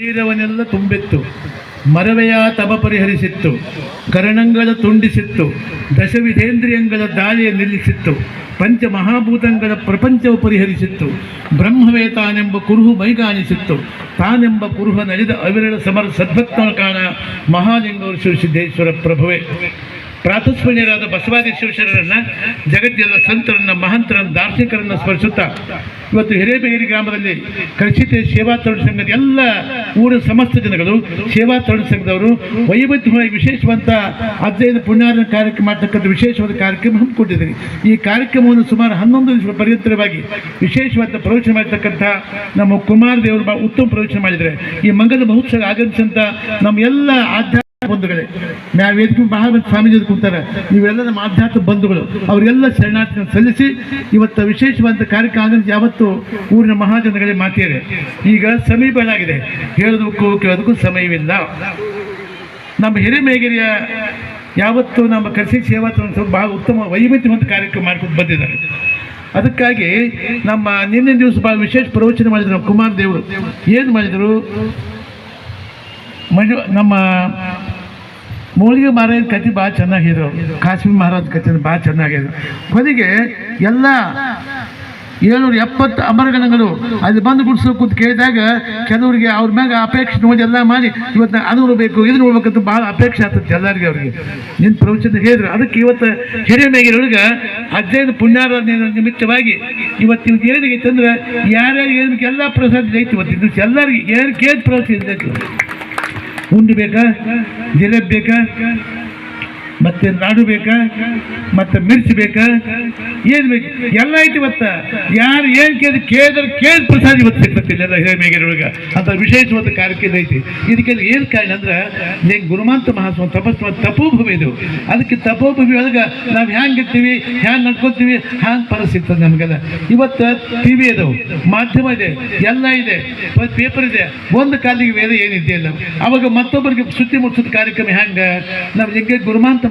ಶರೀರವನ್ನೆಲ್ಲ ತುಂಬಿತ್ತು. ಮರವೆಯ ತಪ ಪರಿಹರಿಸಿತ್ತು. ಕರಣಂಗಳ ತುಂಡಿಸಿತ್ತು. ದಶವಿಧೇಂದ್ರಿಯಂಗಳ ದಾಳಿಯ ನಿಲ್ಲಿಸಿತ್ತು. ಪಂಚ ಮಹಾಭೂತಂಗಳ ಪ್ರಪಂಚವು ಪರಿಹರಿಸಿತ್ತು. ಬ್ರಹ್ಮವೇ ತಾನೆಂಬ ಕುರುಹು ಮೈಗಾಣಿಸಿತ್ತು. ತಾನೆಂಬ ಕುರುಹ ನಡೆದ ಅವಿರಳ ಸಮರ ಸದ್ಭಕ್ತ ಕಾಣ ಮಹಾಲಿಂಗವರು ಸಿದ್ದೇಶ್ವರ ಪ್ರಭುವೇ. ಪ್ರಾತಸ್ಮರಣೀಯರಾದ ಬಸವಾದೀಶ್ವರರನ್ನ ಜಗತ್ತಿನ ಸಂತರನ್ನ, ಮಹಂತರನ್ನ, ದಾರ್ಶನಿಕರನ್ನ ಸ್ಮರಿಸುತ್ತಾ ಇವತ್ತು ಹಿರೇಬೇಗೇರಿ ಗ್ರಾಮದಲ್ಲಿ ಕಲಿಸಿತೆ ಸೇವಾ ತರುಣ ಸಂಘದ ಎಲ್ಲ ಊರ ಸಮಸ್ತ ಜನಗಳು, ಸೇವಾ ತರುಣ ಸಂಘದವರು ವೈವಿಧ್ಯವಾಗಿ ವಿಶೇಷವಂತ ಅಧ್ಯಯನ ಪುಣ್ಯಾರಣ ಕಾರ್ಯಕ್ರಮ ಮಾಡ್ತಕ್ಕಂಥ ವಿಶೇಷವಾದ ಕಾರ್ಯಕ್ರಮ ಹಮ್ಮಿಕೊಂಡಿದ್ದೀರಿ. ಈ ಕಾರ್ಯಕ್ರಮವನ್ನು ಸುಮಾರು ಹನ್ನೊಂದು ದಿವಸ ಪರ್ಯಂತರವಾಗಿ ವಿಶೇಷವಾದ ಪ್ರವಚನ ಮಾಡತಕ್ಕಂಥ ನಮ್ಮ ಕುಮಾರ ದೇವರು ಉತ್ತಮ ಪ್ರವಚನ ಮಾಡಿದರೆ ಈ ಮಂಗಲ ಮಹೋತ್ಸವ ಆಗಮಿಸಿದಂಥ ನಮ್ಮ ಎಲ್ಲ ಆಧ್ಯಾತ್ಮ ಬಂಧುಗಳೇ, ನಾವು ವೇದಿಕೆ ಬಹಳ ಮಂದಿ ಸ್ವಾಮೀಜಿ ಕೂತಾರೆ ನೀವೆಲ್ಲ ನಮ್ಮ ಆಧ್ಯಾತ್ಮ ಬಂಧುಗಳು, ಅವರೆಲ್ಲ ಶರಣಾರ್ಥಿ ಸಲ್ಲಿಸಿ ಇವತ್ತು ವಿಶೇಷವಾದ ಕಾರ್ಯಕ್ರಮ ಯಾವತ್ತು ಊರಿನ ಮಹಾಜನಗಳೇ ಮಾತಿದೆ ಈಗ ಸಮೀಪಗಳಾಗಿದೆ ಹೇಳೋದಕ್ಕೂ ಕೇಳೋದಕ್ಕೂ ಸಮಯವಿಲ್ಲ. ನಮ್ಮ ಹಿರಿಮೇಗಿರಿಯ ಯಾವತ್ತು ನಮ್ಮ ಕಸಿ ಸೇವಾ ಬಹಳ ಉತ್ತಮ ವೈವಿಧ್ಯವಂತ ಕಾರ್ಯಕ್ರಮ ಮಾಡ್ಕೊಂಡು ಬಂದಿದ್ದಾರೆ. ಅದಕ್ಕಾಗಿ ನಮ್ಮ ನಿನ್ನೆ ದಿವಸ ಭಾಳ ವಿಶೇಷ ಪ್ರವಚನ ಮಾಡಿದ್ರು ನಮ್ಮ ಕುಮಾರ್ ದೇವರು. ಏನು ಮಾಡಿದರು? ಮಂಜು ನಮ್ಮ ಮೂಲಿಗೆ ಮಹಾರಾಜ ಕತೆ ಭಾಳ ಚೆನ್ನಾಗಿದ್ರು ಕಾಶ್ಮೀರ ಮಹಾರಾಜ ಕತೆ ಭಾಳ ಚೆನ್ನಾಗಿದ್ರು ಕೊನೆಗೆ ಎಲ್ಲ ಏಳ್ನೂರ ಎಪ್ಪತ್ತು ಅಮರಗಣಗಳು ಅಲ್ಲಿ ಬಂದು ಗುಡಿಸೋ ಕೂತ್ ಕೇಳಿದಾಗ ಕೆಲವರಿಗೆ ಅವ್ರ ಮ್ಯಾಗ ಅಪೇಕ್ಷೆ ನೋಡಿ ಎಲ್ಲ ಮಾಡಿ, ಇವತ್ತು ಅದು ನೋಡಬೇಕು ಇದು ನೋಡ್ಬೇಕಂತ ಭಾಳ ಅಪೇಕ್ಷೆ ಆಗ್ತದೆ ಎಲ್ಲರಿಗೆ ಅವ್ರಿಗೆ. ನಿನ್ನ ಪ್ರವಚನ ಹೇಳಿದ್ರು. ಅದಕ್ಕೆ ಇವತ್ತು ಹಿರಿಯಮೇಗಿರೊಳಗೆ ಹದಿನೈದು ಪುಣ್ಯಾರಾಧನೆ ನಿಮಿತ್ತವಾಗಿ ಇವತ್ತು ಇವತ್ತು ಏನಾಗೈತೆ ಅಂದ್ರೆ ಯಾರ್ಯಾರು ಏನಕ್ಕೆ ಎಲ್ಲ ಪ್ರಸಾದ ಐತಿ ಇವತ್ತು. ಇದು ಎಲ್ಲರಿಗೆ ಏನು ಕೇಳಿದ ಪ್ರವಚನ ಉಂಡು ಬೇಕಾ ಜಿಲೇಬಿ ಬೇಕಾ ಮತ್ತೆ ನಾಡು ಬೇಕಾ ಮತ್ತೆ ಮಿರ್ಚಿ ಬೇಕಾ ಏನು ಬೇಕು? ಎಲ್ಲ ಐತಿ ಇವತ್ತ. ಯಾರು ಏನು ಕೇಳಿದ್ರು ಕೇಳಿದ್ರೆ ಕೇಳಿ ಪ್ರಸಾದ ಇವತ್ತು ಸಿಗ್ತೈತಿ ಎಲ್ಲ ಹಿರೇಮೇಗಿರೊಳಗೆ ಅಂತ ವಿಶೇಷವಾದ ಕಾರ್ಯಕ್ರಮ ಐತಿ. ಇದಕ್ಕೆ ಏನು ಕಾರಣ ಅಂದ್ರೆ ನೀವು ಗುರುಮಾಂತ ಮಹಾಸ್ವಾಮಿ ತಪಸ್ವ ತಪೋಭೂಮಿ ಇದು. ಅದಕ್ಕೆ ತಪೋಭೂಮಿ ಒಳಗೆ ನಾವು ಹ್ಯಾಂಗೆ ಇರ್ತೀವಿ, ಹ್ಯಾಂಗೆ ನಡ್ಕೊತೀವಿ ಹ್ಯಾಂಗೆ ಪರಿಸ್ಥಿತಿ ನಮಗೆಲ್ಲ. ಇವತ್ತು ಟಿ ವಿ ಮಾಧ್ಯಮ ಇದೆ, ಎಲ್ಲ ಇದೆ, ಪೇಪರ್ ಇದೆ. ಒಂದು ಕಾಲಿಗೆ ವೇದ ಏನಿದೆಯಲ್ಲ. ಅವಾಗ ಮತ್ತೊಬ್ಬರಿಗೆ ಸುದ್ದಿ ಮುಟ್ಟಿಸಿದ ಕಾರ್ಯಕ್ರಮ ಹೆಂಗೆ ನಾವು ಹೆಂಗೆ ಗುರುಮಾಂತ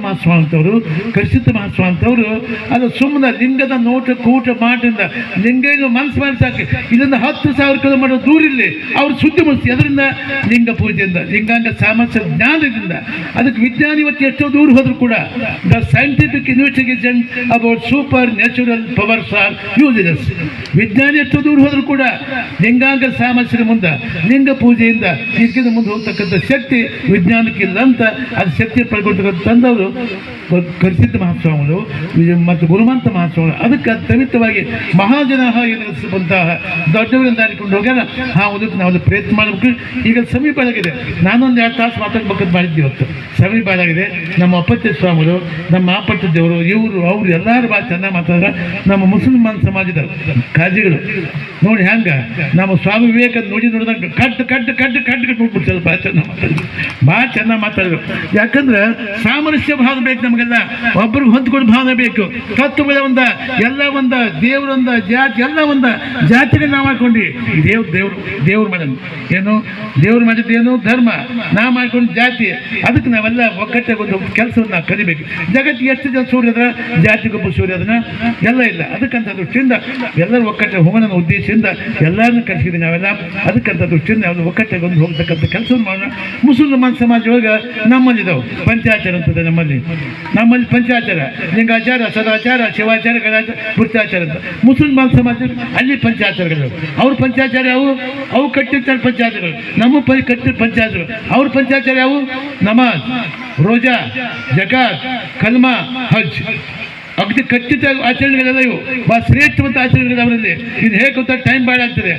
ಕರ್ಷಿತ ಮಹಾಸ್ವಾಮಿ ಅಂತವರು ಅದು ಸುಮ್ಮನೆ ಲಿಂಗದ ನೋಟ, ಕೂಟ ಮಾಡಿಂದ ಲಿಂಗೇನು ಮನಸ್ಸು ಮಾಡಿ ಇದರಿಂದ ಹತ್ತು ಸಾವಿರ ಕಿಲೋಮೀಟರ್ ದೂರ ಇಲ್ಲಿ ಅವ್ರು ಸುದ್ದಿ ಮುಗಿಸಿ ಅದರಿಂದ ಲಿಂಗ ಪೂಜೆಯಿಂದ, ಲಿಂಗಾಂಗ ಸಾಮರ್ಥ್ಯ, ಜ್ಞಾನದಿಂದ. ಅದಕ್ಕೆ ವಿಜ್ಞಾನ ಇವತ್ತು ಎಷ್ಟೋ ದೂರ ಹೋದ್ರು ಕೂಡ the scientific investigation about super natural powers are uses ವಿಜ್ಞಾನಿ ಎಷ್ಟು ದೂರ ಹೋದ್ರು ಕೂಡ, ಲಿಂಗಾಂಗ ಸಾಮರ್ಥ್ಯದ ಮುಂದೆ, ಲಿಂಗ ಪೂಜೆಯಿಂದ, ಇದಕ್ಕಿಂತ ಮುಂದೆ ಹೋಗ್ತಕ್ಕಂಥ ಶಕ್ತಿ ವಿಜ್ಞಾನಕ್ಕಿಲ್ಲ ಅಂತ, ಅದು ಶಕ್ತಿ ಪಡ್ಕೊಳ್ತಕ್ಕಂಥ Gracias. ಕರ್ಸಿದ್ದ ಮಹಾಸ್ವಾಮಿಗಳು ಮತ್ತು ಗುರುಮಂತ ಮಹಾಸ್ವಾಮಿಗಳು, ಅದಕ್ಕೆ ತಮಿತವಾಗಿ ಮಹಾಜನ ಎದುರಿಸುವಂತಹ ದೊಡ್ಡವರಿಂದ ಅನ್ಕೊಂಡು ಹೋಗ್ಯಾರ. ಆ ಅದಕ್ಕೆ ನಾವು ಪ್ರಯತ್ನ ಮಾಡಬೇಕು. ಈಗ ಸಮೀಪ ಆಗಿದೆ ನಾನೊಂದು ಎರಡು ತಾಸು ಮಾತಾಡ್ಬೇಕಂತ ಮಾಡಿದ್ದೆ ಇವತ್ತು. ಸಮೀಪ ಆಗಿದೆ ನಮ್ಮ ಅಪ್ಪತ್ಯ ಸ್ವಾಮಿಗಳು, ನಮ್ಮ ಆಪಟ್ಟ ದೇವರು, ಇವರು, ಅವರು ಎಲ್ಲರೂ ಭಾಳ ಚೆನ್ನಾಗಿ ಮಾತಾಡ್ತಾರೆ ನಮ್ಮ ಮುಸಲ್ಮಾನ್ ಸಮಾಜದ ಕಾಜಿಗಳು. ನೋಡಿ ಹ್ಯಾಂಗ, ನಮ್ಮ ಸ್ವಾಮಿ ವಿವೇಕ ನೋಡಿ ನೋಡಿದಾಗ ಕಟ್ಟು ಕಟ್ಟು ಕಟ್ಟು ಕಟ್ಟು ಕಟ್ಟು ಭಾಳ ಚೆನ್ನಾಗಿ ಮಾತಾಡಿದ್ರು ಭಾಳ ಚೆನ್ನಾಗಿ ಮಾತಾಡಿದ್ರು ಯಾಕಂದ್ರೆ ಸಾಮರಸ್ಯ ಭಾವ ಬೇಕು ನಮಗೆಲ್ಲ ಒಬ್ರಿಗೆ ಹೊಂದ್ಕೊಂಡು ಭಾವನೆ ಬೇಕು. ತತ್ವಗಳ ಒಂದ, ಎಲ್ಲ ಒಂದ ದೇವರೊಂದ ಜಾತಿ, ಎಲ್ಲ ಒಂದ ಜಾತಿನೇ ನಾವು ಮಾಡ್ಕೊಂಡ್ವಿ ದೇವ್ರ, ದೇವ್ರು ದೇವ್ರು ಮಾಡೋದು ಏನು? ದೇವ್ರು ಮಾಡಿದ್ದು ಏನು? ಧರ್ಮ. ನಾವು ಮಾಡ್ಕೊಂಡು ಜಾತಿ. ಅದಕ್ಕೆ ನಾವೆಲ್ಲ ಒಕ್ಕಟ್ಟಾಗಿ ಒಂದು ಕೆಲಸವನ್ನು ನಾವು ಕಲಿಬೇಕು. ಜಗತ್ತಿಗೆ ಎಷ್ಟು ಜನ ಸೂರ್ಯ ಅದ್ರ? ಜಾತಿಗೊಬ್ಬ ಸೂರ್ಯ ಅದನ್ನ ಎಲ್ಲ ಇಲ್ಲ. ಅದಕ್ಕಂತ ದೃಷ್ಟಿಯಿಂದ ಎಲ್ಲರೂ ಒಗ್ಗಟ್ಟೆ ಹೋಗೋಣ ಉದ್ದೇಶದಿಂದ ಎಲ್ಲರನ್ನು ಕಲಿಸಿದ್ವಿ ನಾವೆಲ್ಲ. ಅದಕ್ಕಂತ ದೃಷ್ಟಿಯಿಂದ ನಾವು ಒಂದು ಹೋಗ್ತಕ್ಕಂಥ ಕೆಲಸವನ್ನು ಮಾಡೋಣ. ಮುಸಲ್ಮಾನ್ ಸಮಾಜ ಒಳಗೆ ನಮ್ಮಲ್ಲಿದ್ದಾವೆ ಪಂಚಾಯತ್ ಅಂತದೆ ನಮ್ಮಲ್ಲಿ. ನಮ್ಮಲ್ಲಿ ಪಂಚಾಚಾರ, ಲಿಂಗಾಚಾರ, ಸದಾಚಾರ, ಶಿವಾಚಾರ, ಗಣಾಚಾರ ವೃತ್ತಾಚಾರ ಅಂತ. ಮುಸಲ್ಮಾನ್ ಸಮಾಜ ಅಲ್ಲಿ ಪಂಚಾಚಾರಗಳು. ಅವ್ರ ಪಂಚಾಚಾರ ಯಾವು ಅವು ಕಟ್ಟಿರ್ತಾರೆ ಪಂಚಾಚಾರಗಳು. ನಮ್ಮ ಪರಿ ಕಟ್ಟಿದ ಪಂಚಾಚಾರಗಳು. ಅವ್ರ ಪಂಚಾಚಾರ ಯಾವು ನಮಾಜ್, ರೋಜಾ, ಜಕಾತ್, ಕಲ್ಮಾ, ಹಜ್. ಅಗದಿ ಖಚಿತ ಆಚರಣೆಗಳೆಲ್ಲ ಇವು. ಬಹಳ ಶ್ರೇಷ್ಠವಂತ ಆಚರಣೆಗಳು ಅವರಲ್ಲಿ. ಇದು ಹೇಗೆ ಗೊತ್ತಾ? ಟೈಮ್ ಭಾಳ ಆಗ್ತದೆ.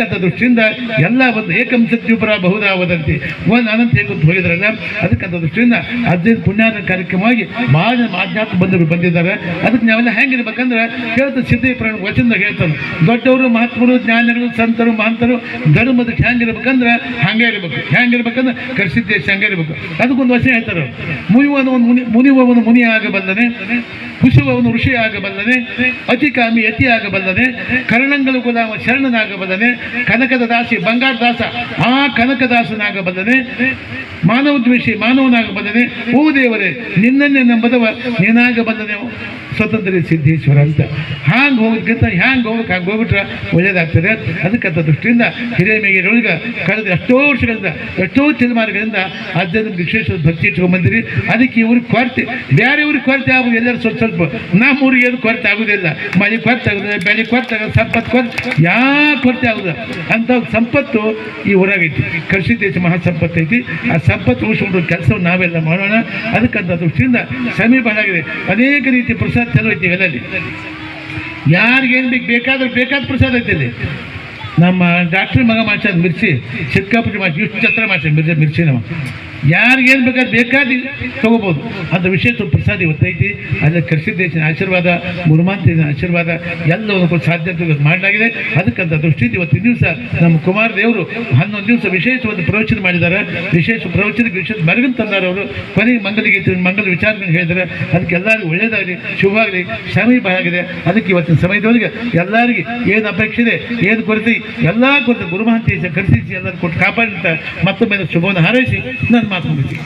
ಅಂತ ದೃಷ್ಟಿಯಿಂದ ಎಲ್ಲ ಒಂದು ಏಕಂ ಸತ್ಯುಪರ ಬಹುದಾ ವದಂತಿ. ಒಂದು ಅನಂತ ಹೇಗೆ ಗೊತ್ತು ಹೋಗಿದ್ರಲ್ಲ? ಅದಕ್ಕಂತ ದೃಷ್ಟಿಯಿಂದ ಹದಿನೈದು ಪುಣ್ಯಾದ ಕಾರ್ಯಕ್ರಮವಾಗಿ ಭಾಳ ಆಧ್ಯಾತ್ಮ ಬಂಧುಗಳು ಬಂದಿದ್ದಾರೆ. ಅದಕ್ಕೆ ನಾವೆಲ್ಲ ಹೆಂಗಿರ್ಬೇಕಂದ್ರೆ ಹೇಳ್ತಾರೆ ಸಿದ್ಧಿ ಪ್ರಾಣ ವಚನದಾಗ ಹೇಳ್ತಾರೆ ದೊಡ್ಡವರು, ಮಹಾತ್ಮರು, ಜ್ಞಾನಿಗಳು, ಸಂತರು, ಮಹಂತರು, ಧರ್ಮದ ಹೆಂಗಿರ್ಬೇಕಂದ್ರೆ ಹಂಗೆ ಇರ್ಬೇಕು. ಹೆಂಗಿರ್ಬೇಕಂದ್ರೆ ಕರ್ಸಿದ್ದೇಶ ಹಂಗೆ ಇರ್ಬೇಕು. ಅದಕ್ಕೊಂದು ವಚನ ಹೇಳ್ತಾರೆ ಮುನಿವ ಒಂದು ಮುನಿ ಒಂದು ಮುನಿ ಬಂದನೆ ಕುಶುವವನು ಋಷಿ ಆಗಬಲ್ಲನೆ ಅತಿಕಾಮಿ ಯತಿ ಆಗಬಲ್ಲನೆ ಕರ್ಣಂಗಳು ಗುಲಾಮ ಶರಣನಾಗಬಲ್ಲನೆ ಕನಕದ ದಾಸಿ ಬಂಗಾರದಾಸ ಆ ಕನಕದಾಸನಾಗಬಲ್ಲನೆ ಮಾನವ ದ್ವೇಷಿ ಮಾನವನಾಗಬಲ್ಲನೆ, ಓ ದೇವರೇ, ನಿನ್ನನ್ನೇ ನಂಬದವ ನೀನಾಗಬಲ್ಲನೆ ಸ್ವತಂತ್ರ ಸಿದ್ದೇಶ್ವರ ಅಂತ. ಹ್ಯಾಂಗೆ ಹೋಗೋದಕ್ಕಿಂತ ಹ್ಯಾಂಗೆ ಹೋಗಕ್ಕೆ ಹಂಗೆ ಹೋಗ್ಬಿಟ್ರೆ ಒಳ್ಳೇದಾಗ್ತದೆ ಅದಕ್ಕಂಥ ದೃಷ್ಟಿಯಿಂದ ಹಿರೇಮೇಗಿರೊಳಗೆ ಕಳೆದ ಎಷ್ಟೋ ವರ್ಷಗಳಿಂದ, ಎಷ್ಟೋ ತಲೆಮಾರುಗಳಿಂದ ಅಜ್ಜನ ವಿಶೇಷ ಭಕ್ತಿ ಇಟ್ಕೊಂಡ್ಬಂದಿರಿ ಅದಕ್ಕೆ ಇವ್ರಿಗೆ ಕೊರತೆ, ಬೇರೆ ಊರಿಗೆ ಕೊರತೆ ಆಗೋದು ಎಲ್ಲರೂ ಸ್ವಲ್ಪ ಸ್ವಲ್ಪ, ನಮ್ಮ ಊರಿಗೆ ಏನು ಕೊರತೆ ಆಗೋದಿಲ್ಲ. ಮಳೆ ಕೊರತೆ ಆಗೋದಿಲ್ಲ, ಬೆಳೆ ಕೊರತೆ ಆಗೋದು ಸಂಪತ್ತು ಕೊರತೆ ಯಾ ಕೊರತೆ ಆಗೋದು ಅಂತ ಸಂಪತ್ತು ಈ ಊರಾಗೈತಿ ಕೃಷಿ ದೇಶ ಮಹಾ ಸಂಪತ್ತು ಐತಿ. ಆ ಸಂಪತ್ತು ಉಳಿಸ್ಕೊಂಡು ಕೆಲಸವನ್ನು ನಾವೆಲ್ಲ ಮಾಡೋಣ. ಅದಕ್ಕಂಥ ದೃಷ್ಟಿಯಿಂದ ಸಮೀಪ ಆಗಿದೆ ಅನೇಕ ರೀತಿ ಪ್ರಸಾದ ಚಲೋ ಐತಿ ಎಲ್ಲಲ್ಲಿ ಯಾರಿಗೇನು ಬೇಕು ಬೇಕಾದ್ರೆ ಬೇಕಾದ ಪ್ರಸಾದ ಐತಿ ಇಲ್ಲಿ. ನಮ್ಮ ಡಾಕ್ಟ್ರ್ ಮಗ ಮಾಡ್ಸ ಮಿರ್ಚಿ ಸಿಕ್ಕಾಪಟ್ಟೆ ಮಾಡ್ಸಿ, ಇಷ್ಟು ಛತ್ರ ಮಾಡ್ಸಿ ಮಿರ್ಚಿ ಮಿರ್ಚಿ ನಾವು ಯಾರಿಗೇನು ಬೇಕಾದ್ರೆ ಬೇಕಾದ ತಗೋಬೋದು. ಅಂತ ವಿಶೇಷ ಪ್ರಸಾದ ಇವತ್ತೈತಿ ಅದ್ರ ಕೃಷಿ ಆಶೀರ್ವಾದ ಗುರುಮಾಂತಿನ ಆಶೀರ್ವಾದ ಎಲ್ಲವನ್ನು ಸಾಧ್ಯತೆ ಇವತ್ತು ಮಾಡಲಾಗಿದೆ. ಅದಕ್ಕಂತ ದೃಷ್ಟಿಯಿಂದ ಇವತ್ತಿನ ದಿವಸ ನಮ್ಮ ಕುಮಾರ ದೇವರು ಹನ್ನೊಂದು ದಿವಸ ವಿಶೇಷವಾದ ಪ್ರವಚನ ಮಾಡಿದ್ದಾರೆ. ವಿಶೇಷ ಪ್ರವಚನಕ್ಕೆ ವಿಶೇಷ ಮರಗನ್ ತಂದಾರ ಅವರು ಕೊನೆಗೆ ಮಂಗಲಿಗೆ ಮಂಗಲ ವಿಚಾರಗಳನ್ನು ಹೇಳಿದ್ದಾರೆ. ಅದಕ್ಕೆ ಎಲ್ಲರಿಗೂ ಒಳ್ಳೇದಾಗಲಿ, ಶುಭವಾಗಲಿ ಸಮಯ ಭಯ ಆಗಿದೆ. ಅದಕ್ಕೆ ಇವತ್ತಿನ ಸಮಯದವರೆಗೆ ಎಲ್ಲರಿಗೆ ಏನು ಅಪೇಕ್ಷೆ ಇದೆ, ಏನು ಕೊರತೆ, ಎಲ್ಲ ಕೊರತೆ ಗುರುಮಹಂತೇಶ ಕರೆಸಿ ಎಲ್ಲರೂ ಕೊಟ್ಟು ಕಾಪಾಡಿ ಅಂತ ಮತ್ತೊಮ್ಮೆ ಶುಭವನ್ನು ಹಾರೈಸಿ. ನಾನು ಮಾತು ಮುಗಿಸಿ